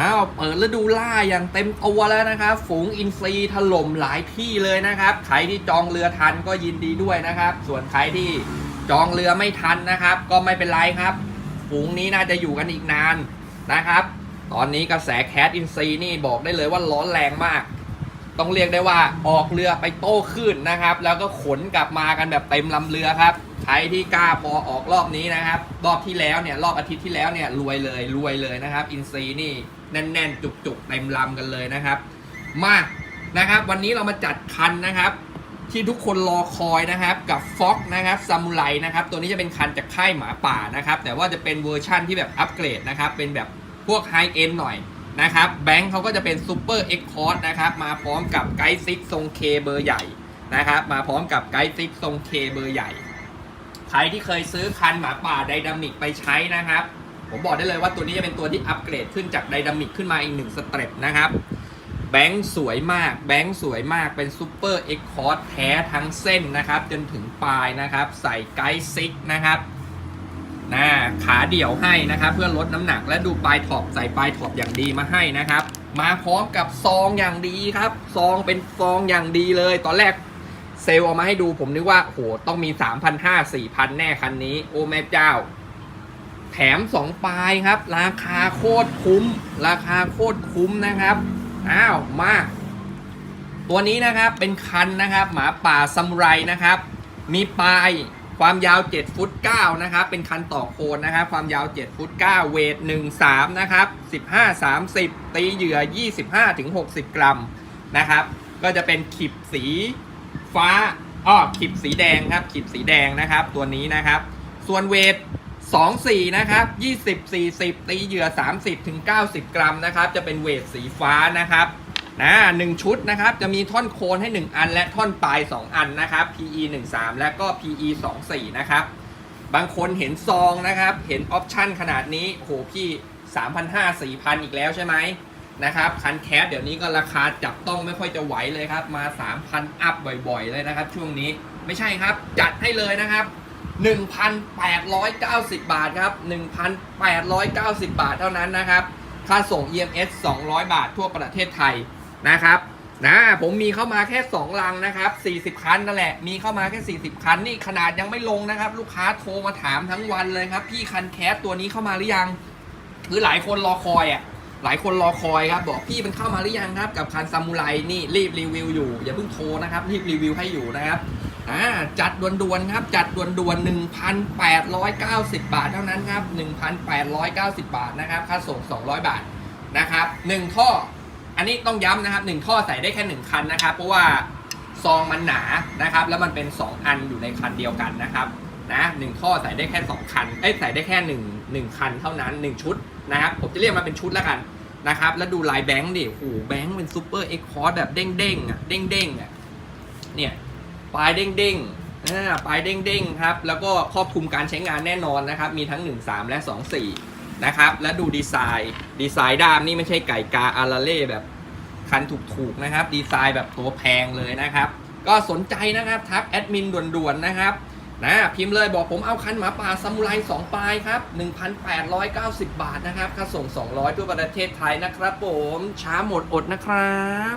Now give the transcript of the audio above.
อ้าวเปิดฤดูล่าอย่างเต็มตัวแล้วนะครับ ฝูงอินทรีถล่มหลายที่เลยนะครับ ใครที่จองเรือทันก็ยินดีด้วยนะครับ ส่วนใครที่จองเรือไม่ทันนะครับ ก็ไม่เป็นไรครับ ฝูงนี้น่าจะอยู่กันอีกนานนะครับ ตอนนี้กระแสแคสอินซีนี่บอกได้เลยว่าร้อนแรงมาก ต้องเรียกได้ว่าออกเรือไปโต้ขึ้นนะครับ แล้วก็ขนกลับมากันแบบเต็มลำเรือครับใครที่กล้าพอออกรอบนี้นะครับ รอบที่แล้วเนี่ยรอบอาทิตย์ที่แล้วเนี่ยรวยเลยรวยเลยนะครับ อินซีนี่แน่น ๆ จุกๆเต็มลำกันเลยนะครับ มานะครับวันนี้เรามาจัดคันนะครับ ที่ทุกคนรอคอยนะครับกับฟ็อกนะครับซามูไรนะครับตัวนี้จะเป็นคันจากค่ายหมาป่านะครับ แต่ว่าจะเป็นเวอร์ชั่นที่แบบอัปเกรดนะครับเป็นแบบพวกไฮเอ็นหน่อย นะครับแบงค์เขาก็จะเป็นซูเปอร์เอ็กคอร์นะครับมาพร้อมกับไกด์ซิกทรงเคเบอร์ใหญ่นะครับมาพร้อมกับไกด์ซิกทรงเคเบอร์ใหญ่ ใครที่เคยซื้อคันหมาป่าไดนามิกไปใช้นะครับ ผมบอกได้เลยว่าตัวนี้จะเป็นตัวที่อัปเกรดขึ้นจากไดนามิกขึ้นมาอีกหนึ่งสเต็ปนะครับแบงค์สวยมาก แบงค์สวยมาก เป็นซูเปอร์เอ็กคอร์ดแท้ทั้งเส้นนะครับ จนถึงปลายนะครับ ใส่ไกด์ซิกนะครับ นะขาเดี่ยวให้นะครับเพื่อลดน้ำหนักและดูปลายท็อปใส่ปลายท็อปอย่างดีมาให้นะครับ มาพร้อมกับซองอย่างดีครับซองเป็นซองอย่างดีเลย ตอนแรกเซลล์เอามาให้ดูผมนึกว่าโหต้องมี 3,500 4,000 แน่คันนี้ โอ้แม่เจ้า แถม 2 ปลายครับ ราคาโคตรคุ้ม ราคาโคตรคุ้มนะครับ อ้าวมา ตัวนี้นะครับเป็นคันนะครับ หมาป่าซัมไรนะครับ มีปลาย ความยาว 7 ฟุต 9 นะครับ เป็นคันต่อโคนนะครับ ความยาว 7 ฟุต 9 เวท 13 นะครับ 15 30 ตีเหยื่อ 25ถึง60 กรัมนะครับ ก็จะเป็นขีบสีฟ้าอ้อขีบสีแดงครับ ขีบสีแดงนะครับ ตัวนี้นะครับ ส่วนเวท 24 นะครับ 20 40 ตีเหยื่อ 30ถึง90 กรัมนะครับ จะเป็นเวทสีฟ้านะครับ นะหนึ่งชุดนะครับจะมีท่อนโคนให้ 1 อัน และท่อนปลาย 2 อันนะครับ PE 13และก็ PE 24นะครับบางคนเห็นซองนะครับ เห็นออปชั่นขนาดนี้โหพี่ 3,500 4,000 อีกแล้วใช่ไหมนะครับคันแคสเดี๋ยวนี้ก็ราคาจับต้องไม่ค่อยจะไหวเลยครับ มา 3,000 อัพบ่อยๆ เลยนะครับ ช่วงนี้ไม่ใช่ครับ จัดให้เลยนะครับ 1,890 บาทครับ 1,890 บาทเท่านั้นนะครับ ค่าส่ง EMS 200 บาททั่วประเทศไทย นะครับนะผมมีเข้ามาแค่ 2 ลังนะครับ 40 คันนั่นแหละ มีเข้ามาแค่ 40 คันนี่ขนาดยังไม่ลงนะครับ ลูกค้าโทรมาถามทั้งวันเลยครับ พี่คันแคสตัวนี้เข้ามาหรือยังคือหลายคนรอคอยอะหลายคนรอคอยครับ บอกพี่มันเข้ามาหรือยังครับ กับคันซามูไรนี่รีบรีวิวอยู่อย่าเพิ่งโทรนะครับ รีบรีวิวให้อยู่นะครับอ่าจัดด่วนๆครับ จัดด่วนๆ1,890 บาทเท่านั้นครับ 1,890 บาทนะครับค่าส่ง 200 บาทนะครับ1ท่อ อันนี้ต้องย้ำนะครับ1ท่อใส่ได้แค่ 1 คันนะครับ เพราะว่าซองมันหนานะครับ แล้วมันเป็น 2 อันอยู่ในคันเดียวกันนะครับนะหนึ่งท่อใส่ได้แค่ 2 คันเอ้ยใส่ได้แค่ 1 1 คันเท่านั้น 1 ชุดนะครับ ผมจะเรียกมาเป็นชุดแล้วกันนะครับ แล้วดูลายแบงค์ดิโอ้โหแบงค์เป็นซูเปอร์เอ็กคอร์แบบเด้งๆอะเด้งๆอะเนี่ยปลายเด้งๆอ่าปลายเด้งๆครับ แล้วก็ครอบคลุมการใช้งานแน่นอนนะครับ มีทั้ง 1 3 และ 2 4 นะครับ และดูดีไซน์ดีไซน์ด้ามนี่ไม่ใช่ไก่กาอาราเล่แบบคันถูกๆนะครับ ดีไซน์แบบตัวแพงเลยนะครับ ก็สนใจนะครับทักแอดมินด่วนๆนะครับนะพิมพ์เลยบอกผมเอาคันหมาป่าซามูไร2ปลายครับ 1,890 บาทนะครับค่าส่ง 200 ทั่วประเทศไทยนะครับผมช้าหมดอดนะครับ